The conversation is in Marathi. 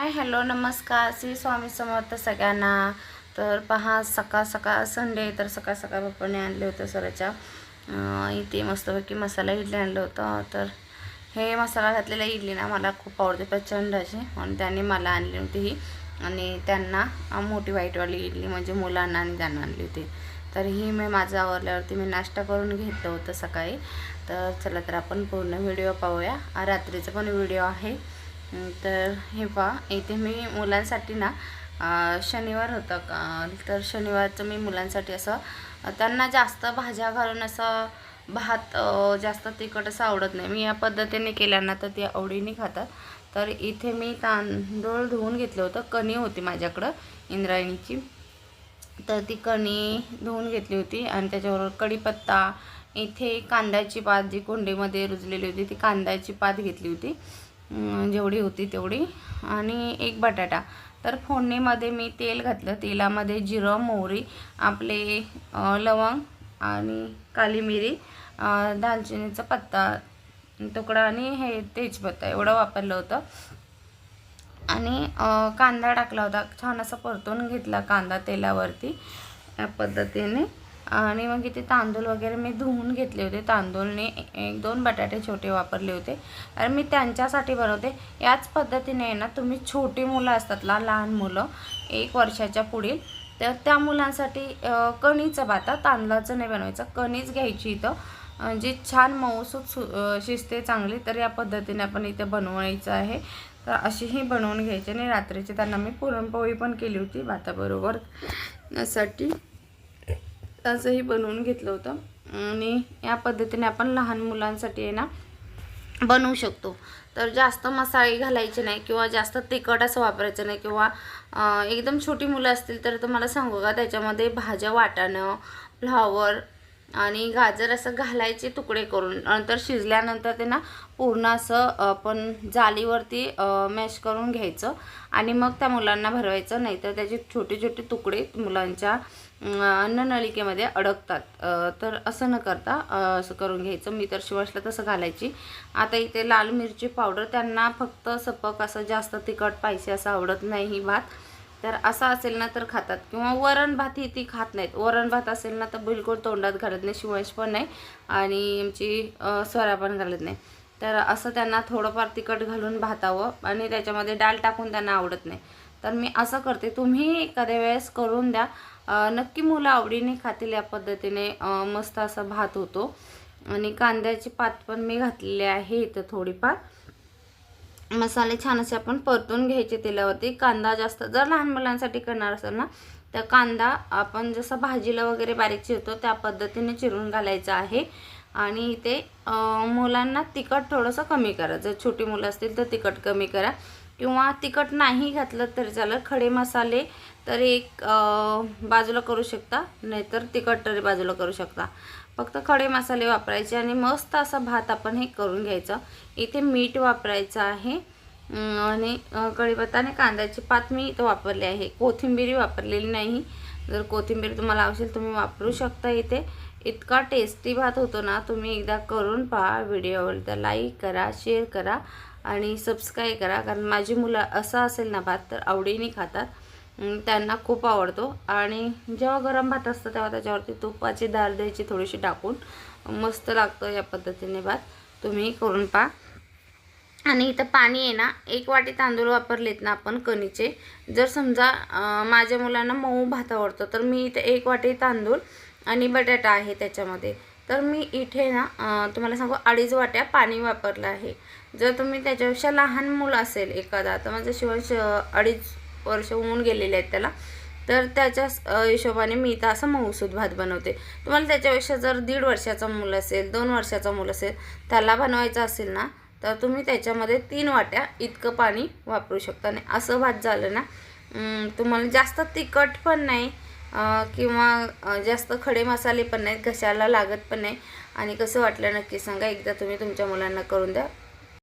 हाय हॅलो नमस्कार. श्री स्वामी समर्थ सगळ्यांना. तर पहा सकाळ सकाळ संडे. तर सकाळ सकाळ पप्पाने आणले होते सराच्या इथे मस्तपैकी मसाला इडली आणलं होतं. तर हे मसाला घातलेल्या इडली ना मला खूप आवडते प्रचंड अशी. आणि त्यांनी मला आणली होती ही. आणि त्यांना मोठी व्हाईटवाली इडली म्हणजे मुलांना आणि त्यांना आणली होती. तर ही मी माझं आवरल्यावरती मी नाश्ता करून घेतलं होतं सकाळी. तर चला तर आपण पूर्ण व्हिडिओ पाहूया. रात्रीचा पण व्हिडिओ आहे. तर हे पहा इथे मी मुलांसाठी ना शनिवार होतं का? तर शनिवारचं मी मुलांसाठी असं त्यांना जास्त भाज्या घालून असं भात जास्त तिखट असं आवडत नाही. मी या पद्धतीने केल्या ना तर ते आवडीने खातात. तर इथे मी तांदूळ धुवून घेतलं होतं. कणी होती माझ्याकडं इंद्रायणीची. तर ती कणी धुवून घेतली होती आणि त्याच्याबरोबर कढीपत्ता इथे कांद्याची पात जी कोंडीमध्ये रुजलेली होती ती कांद्याची पात घेतली होती. जेवढी होती तेवढी. आणि एक बटाटा. तर फोडणीमध्ये मी तेल घातलं. तेलामध्ये जिरं मोहरी आपले लवंग आणि काली मिरी दालचिनीचा पत्ता तुकडा आणि हे तेजपत्ता एवढं वापरलं होतं. आणि कांदा टाकला होता. छान असा परतून घेतला कांदा तेलावरती. या पद्धतीने. आणि मग इथे तांदूळ वगैरे मी धुवून घेतले होते. तांदूळने एक दोन बटाटे छोटे वापरले होते. आणि मी त्यांच्यासाठी बनवते. याच पद्धतीने आहे ना तुम्ही छोटी मुलं असतात ला लहान मुलं एक वर्षाच्या पुढील तर त्या मुलांसाठी कणीचं भाता तांदळाचं नाही बनवायचं. कणीच घ्यायची इथं. जी छान मऊसूत सु शिजते चांगली तर या पद्धतीने आपण इथे बनवायचं आहे. तर अशीही बनवून घ्यायची. आणि रात्रीची त्यांना मी पुरणपोळी पण केली होती भाताबरोबर. साठी असंही बनवून घेतलं होतं. आणि या पद्धतीने आपण लहान मुलांसाठी आहे ना बनवू शकतो. तर जास्त मसाले घालायचे नाही किंवा जास्त तिखट असं वापरायचं नाही किंवा एकदम छोटी मुलं असतील तर तुम्हाला सांगू का त्याच्यामध्ये भाज्या वाटाणं फ्लॉवर आणि गाजर असं घालायचे तुकडे करून. नंतर शिजल्यानंतर ते ना पूर्ण असं आपण जालीवरती मॅश करून घ्यायचं आणि मग त्या मुलांना भरवायचं. नाही तर त्याचे छोटे छोटे तुकडे मुलांच्या अन्ननलिकेमध्ये अडकतात. तर असं न करता असं करून घ्यायचं. मी तर शिवाशला तसं घालायची. आता इथे लाल मिरची पावडर त्यांना फक्त सपक असं जास्त तिखट पाहिजे असं आवडत नाही ही भात. तर असं असेल ना तर खातात. किंवा वरण भात ही ती खात नाहीत. वरण भात असेल ना तर बिलकुल तोंडात घालत नाही शिवंश पण नाही. आणि आमची स्वरा पण घालत नाही. तर असं त्यांना थोडंफार तिखट घालून भातावं. आणि त्याच्यामध्ये डाळ टाकून त्यांना आवडत नाही. तर मी असं करते तुम्ही एखाद्या वेळेस करून द्या. नक्की मुलं आवडीने खातील या पद्धतीने. मस्त असा भात होतो. आणि कांद्याची पात पण मी घातलेली आहे इथं थोडीफार. मसाले छान असे आपण परतून घ्यायचे तेलावरती. कांदा जास्त जर लहान मुलांसाठी करणार असेल ना तर कांदा आपण जसं भाजीला वगैरे बारीक चिरतो त्या पद्धतीने चिरून घालायचा आहे. आणि इथे मुलांना तिखट थोडंसं कमी करा. जर छोटी मुलं असतील तर तिखट कमी करा. किंवा तिखट नाही घातलं तरी चालत खडे मसाले तर एक बाजूला करू शकता. नाहीतर तिखट तरी बाजूला करू शकता. फक्त खडे मसाले वापरायचे आणि मस्त असा भात आपण हे करून घ्यायचं. इथे मीठ वापरायचं आहे. आणि कढीपत्ता आणि कांद्याची पात मी इथं वापरली आहे. कोथिंबीरी वापरलेली नाही. जर कोथिंबीर तुम्हाला आवडेल तुम्ही वापरू शकता इथे. इतका टेस्टी भात होतो ना तुम्ही एकदा करून पहा व्हिडिओवर तर लाईक करा शेअर करा. आणि सबस्क्राईब करा. कारण माझी मुलं असं असेल ना भात तर आवडीने खातात. त्यांना खूप आवडतो. आणि जेव्हा गरम भात असतं तेव्हा त्याच्यावरती तुपाची डाळ द्यायची थोडीशी टाकून. मस्त लागतं या पद्धतीने भात. तुम्ही करून पहा. आणि इथं पाणी आहे ना एक वाटी तांदूळ वापरलेत ना आपण कणीचे. जर समजा माझ्या मुलांना मऊ भात आवडतो तर मी इथं एक वाटी तांदूळ आणि बटाटा आहे त्याच्यामध्ये. तर मी इथे ना तुम्हाला सांगू अडीच वाट्या पाणी वापरलं आहे. जर तुम्ही त्याच्यापेक्षा लहान मुलं असेल एखादा तर माझं शिवंश अडीच वर्ष होऊन गेलेले आहेत त्याला. तर त्याच्या हिशोबाने मी इथं असं मऊसूद भात बनवते. तुम्हाला त्याच्यापेक्षा जर दीड वर्षाचा मूल असेल दोन वर्षाचा मूल असेल त्याला बनवायचं असेल ना तर तुम्ही त्याच्यामध्ये तीन वाट्या इतकं पाणी वापरू शकता. आणि असं भात झालं ना तुम्हाला जास्त तिखट पण नाही किंवा जास्त खडे मसाले पण नाहीत घशाला लागत पण नाही. आणि कसं वाटलं नक्की सांगा एकदा तुम्ही तुमच्या मुलांना करून द्या.